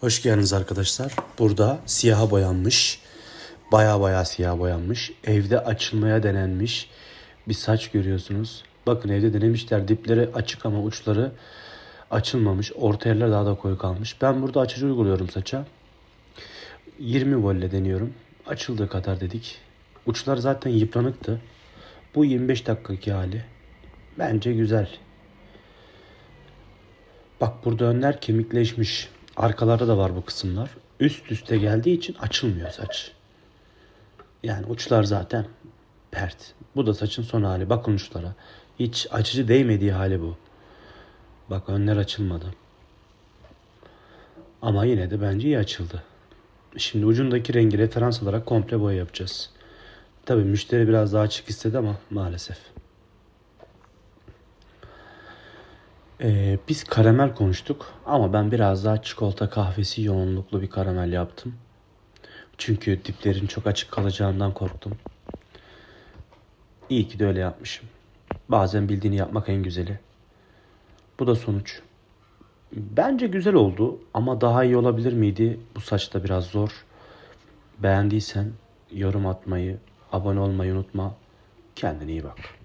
Hoş geldiniz arkadaşlar. Burada siyaha boyanmış. Baya baya siyah boyanmış. Evde açılmaya denenmiş bir saç görüyorsunuz. Bakın evde denemişler. Dipleri açık ama uçları açılmamış. Orta yerler daha da koyu kalmış. Ben burada açıcı uyguluyorum saça. 20 volle deniyorum. Açıldığı kadar dedik. Uçlar zaten yıpranıktı. Bu 25 dakikaki hali. Bence güzel. Bak burada önler kemikleşmiş. Arkalarda da var bu kısımlar. Üst üste geldiği için açılmıyor saç. Yani uçlar zaten pert. Bu da saçın son hali. Bakın uçlara. Hiç açıcı değmediği hali bu. Bak önler açılmadı. Ama yine de bence iyi açıldı. Şimdi ucundaki rengi referans olarak komple boya yapacağız. Tabii müşteri biraz daha açık istedi ama maalesef. Ee, biz karamel konuştuk ama ben biraz daha çikolata kahvesi yoğunluklu bir karamel yaptım. Çünkü diplerin çok açık kalacağından korktum. İyi ki de öyle yapmışım. Bazen bildiğini yapmak en güzeli. Bu da sonuç. Bence güzel oldu ama daha iyi olabilir miydi? Bu saçta biraz zor. Beğendiysen yorum atmayı, abone olmayı unutma. Kendine iyi bak.